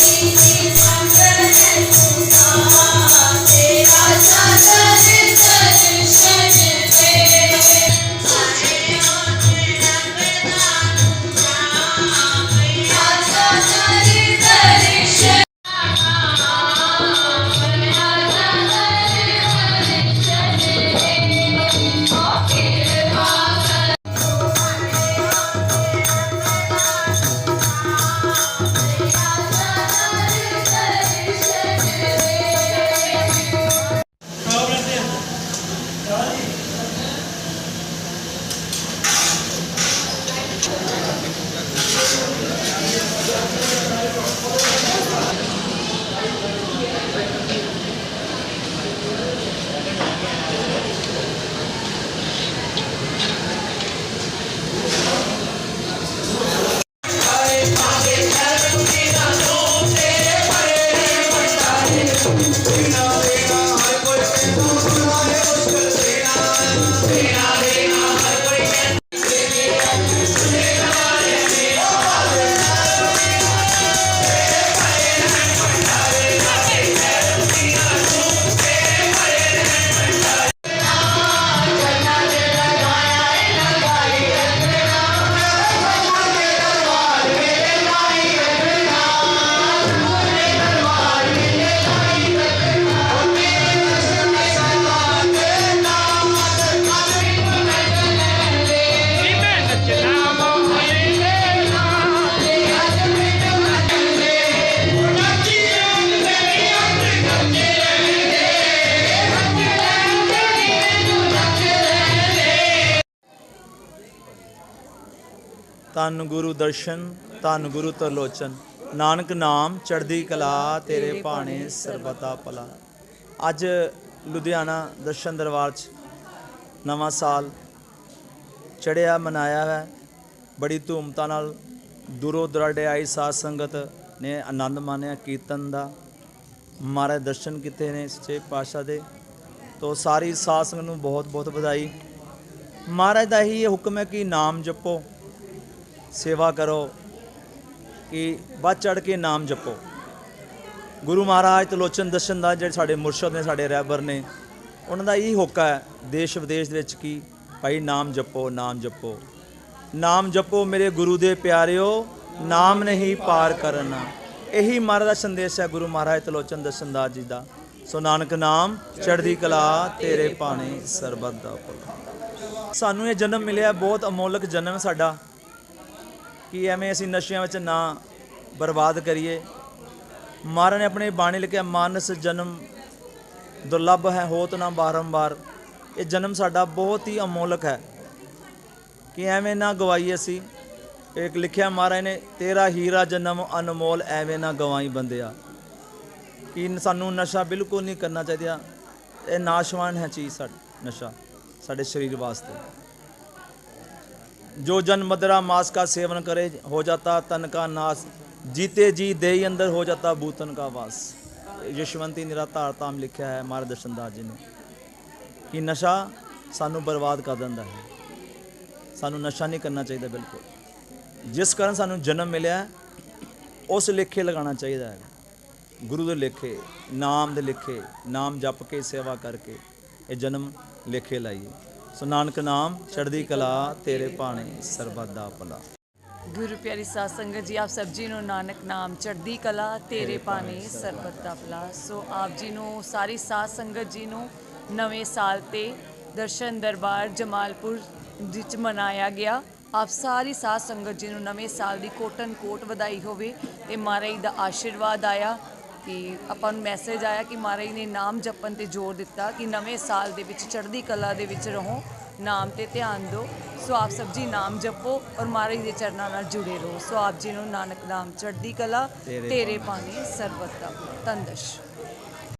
Thank you. ਤਨ ਗੁਰੂ ਦਰਸ਼ਨ, ਤਨ ਗੁਰੂ ਤਰਲੋਚਨ। ਨਾਨਕ ਨਾਮ ਚੜ੍ਹਦੀ ਕਲਾ, ਤੇਰੇ ਭਾਣੇ ਸਰਬਤਾ ਭਲਾ। ਅੱਜ ਲੁਧਿਆਣਾ ਦਰਸ਼ਨ ਦਰਬਾਰ 'ਚ ਨਵਾਂ ਸਾਲ ਚੜਿਆ ਮਨਾਇਆ ਹੈ। ਬੜੀ ਧੂਮਤਾ ਨਾਲ ਦੂਰੋਂ ਦਰਾਡੇ ਆਈ ਸਾਧ ਸੰਗਤ ਨੇ ਆਨੰਦ ਮਾਣਿਆ, ਕੀਰਤਨ ਦਾ। ਮਹਾਰਾਜ ਦਰਸ਼ਨ ਕੀਤੇ ਨੇ ਸੱਚੇ ਪਾਤਸ਼ਾਹ ਦੇ। ਤੋ ਸਾਰੀ ਸਾਧ ਸੰਗਤ ਨੂੰ ਬਹੁਤ ਬਹੁਤ ਵਧਾਈ। ਮਹਾਰਾਜ ਦਾ ਹੀ ਇਹ ਹੁਕਮ ਹੈ ਕਿ ਨਾਮ ਜਪੋ। ਸੇਵਾ ਕਰੋ ਕਿ ਵੱਧ ਚੜ ਕੇ ਨਾਮ ਜਪੋ। ਗੁਰੂ ਮਹਾਰਾਜ ਤਲੋਚਨ ਦਰਸ਼ਨ ਦਾ ਜਿਹੜੇ ਸਾਡੇ ਮੁਰਸ਼ਦ ਨੇ, ਸਾਡੇ ਰਹਿਬਰ ਨੇ, ਉਹਨਾਂ ਦਾ ਇਹੀ ਹੋਕਾ ਹੈ, ਦੇਸ਼ ਵਿਦੇਸ਼ ਦੇ ਵਿੱਚ ਕਿ ਭਾਈ ਨਾਮ ਜਪੋ ਨਾਮ ਜਪੋ। ਨਾਮ ਜਪੋ ਮੇਰੇ ਗੁਰੂ ਦੇ ਪਿਆਰਿਓ, ਨਾਮ ਨਹੀਂ ਪਾਰ ਕਰਨਾ। ਇਹੀ ਮਹਾਰਾਜ ਦਾ ਸੰਦੇਸ਼ ਹੈ ਗੁਰੂ ਮਹਾਰਾਜ ਤਲੋਚਨ ਦਰਸ਼ਨ ਦਾਸ ਜੀ ਦਾ। ਸੋ ਨਾਨਕ ਨਾਮ, ਚੜ੍ਹਦੀ ਕਲਾ ਤੇਰੇ ਪਾਣੇ ਸਰਬੱਤ ਦਾ ਭਲਾ ਸਾਨੂੰ ਇਹ ਜਨਮ ਮਿਲਿਆ, ਬਹੁਤ ਅਮੋਲਕ ਜਨਮ ਹੈ ਸਾਡਾ। ਕਿ ਐਵੇਂ ਅਸੀਂ ਨਸ਼ਿਆਂ ਵਿੱਚ ਨਾ ਬਰਬਾਦ ਕਰੀਏ। ਮਹਾਰਾਜ ਨੇ ਆਪਣੇ ਬਾਣੀ ਲਿਖਿਆ, ਮਾਨਸ ਜਨਮ ਦੁਰਲੱਭ ਹੈ, ਹੋਤ ਨਾ ਬਾਰੰਬਾਰ। ਇਹ ਜਨਮ ਸਾਡਾ ਬਹੁਤ ਹੀ ਅਮੋਲਕ ਹੈ। ਕਿ ਐਵੇਂ ਨਾ ਗਵਾਈਏ ਅਸੀਂ। ਇੱਕ ਲਿਖਿਆ, ਮਹਾਰਾਜ ਨੇ, ਤੇਰਾ ਹੀਰਾ ਜਨਮ ਅਨਮੋਲ, ਐਵੇਂ ਨਾ ਗਵਾਈ ਬੰਦਿਆ। ਕਿ ਸਾਨੂੰ ਨਸ਼ਾ ਬਿਲਕੁਲ ਨਹੀਂ ਕਰਨਾ ਚਾਹੀਦਾ। ਇਹ ਨਾਸ਼ਵਾਨ ਹੈ ਚੀਜ਼ ਸਾਡੀ, ਨਸ਼ਾ, ਸਾਡੇ ਸਰੀਰ ਵਾਸਤੇ। जो जन मदरा मांस का सेवन करे हो जाता तन का नाश जीते जी देही अंदर हो जाता भूतन का वास यशवंती निराधार ਤਾਮ ਲਿਖਿਆ ਹੈ ਮਹਾਰਾਜ ਦਰਸ਼ਨਦਾਸ ਜੀ ਨੇ ਕਿ ਨਸ਼ਾ ਸਾਨੂੰ ਬਰਬਾਦ ਕਰ ਦਿੰਦਾ ਹੈ ਸਾਨੂੰ ਨਸ਼ਾ ਨਹੀਂ ਕਰਨਾ ਚਾਹੀਦਾ ਬਿਲਕੁਲ ਜਿਸ ਕਾਰਨ ਸਾਨੂੰ ਜਨਮ ਮਿਲਿਆ ਹੈ, ਉਸ ਲੇਖੇ ਲਗਾਉਣਾ ਚਾਹੀਦਾ ਹੈ ਗੁਰੂ ਦੇ ਲੇਖੇ ਨਾਮ ਦੇ ਲੇਖੇ ਨਾਮ ਜਪ ਕੇ ਸੇਵਾ ਕਰਕੇ ਇਹ ਜਨਮ ਲੇਖੇ ਲਾਈਏ ਸੋ ਨਾਨਕ ਨਾਮ ਚੜ੍ਹਦੀ ਕਲਾ ਤੇਰੇ ਭਾਣੇ ਸਰਬੱਤ ਦਾ ਭਲਾ। ਗੁਰੂ ਪਿਆਰੀ ਸਾਧ ਸੰਗਤ ਜੀ ਆਪ ਸਭ ਜੀ ਨੂੰ ਨਾਨਕ ਨਾਮ ਚੜ੍ਹਦੀ ਕਲਾ ਤੇਰੇ ਪਾਣੀ ਸਰਬਤ ਦਾ ਭਲਾ। ਸੋ ਆਪ ਜੀ ਨੂੰ ਸਾਰੀ ਸਾਧ ਸੰਗਤ ਜੀ ਨੂੰ ਨਵੇਂ ਸਾਲ ਤੇ ਦਰਸ਼ਨ ਦਰਬਾਰ ਜਮਾਲਪੁਰ ਵਿੱਚ ਮਨਾਇਆ ਗਿਆ। ਆਪ ਸਾਰੀ ਸਾਧ ਸੰਗਤ ਜੀ ਨੂੰ ਨਵੇਂ ਸਾਲ ਦੀ ਕੋਟਨ ਕੋਟ ਵਧਾਈ ਹੋਵੇ ਤੇ ਮਹਾਰਾਜ ਦਾ ਆਸ਼ੀਰਵਾਦ ਆਇਆ। ਕਿ ਆਪਾਂ ਨੂੰ ਮੈਸੇਜ ਆਇਆ ਕਿ ਮਹਾਰਾਜ ਨੇ ਨਾਮ ਜਪਣ ਤੇ ਜ਼ੋਰ ਦਿੱਤਾ ਕਿ ਨਵੇਂ ਸਾਲ ਦੇ ਵਿੱਚ ਚੜ੍ਹਦੀ ਕਲਾ ਦੇ ਵਿੱਚ ਰਹੋ ਨਾਮ ਤੇ ਧਿਆਨ ਦਿਓ। ਸੋ ਆਪ ਸਭ ਜੀ ਨਾਮ ਜਪੋ ਔਰ ਮਹਾਰਾਜ ਦੇ ਚਰਨਾਂ ਨਾਲ ਜੁੜੇ ਰਹੋ। ਸੋ ਆਪ ਜੀ ਨੂੰ ਨਾਨਕ ਨਾਮ ਚੜ੍ਹਦੀ ਕਲਾ ਤੇਰੇ ਪਾਣੀ। ਸਰਬਤ ਦਾ ਤੰਦਸ਼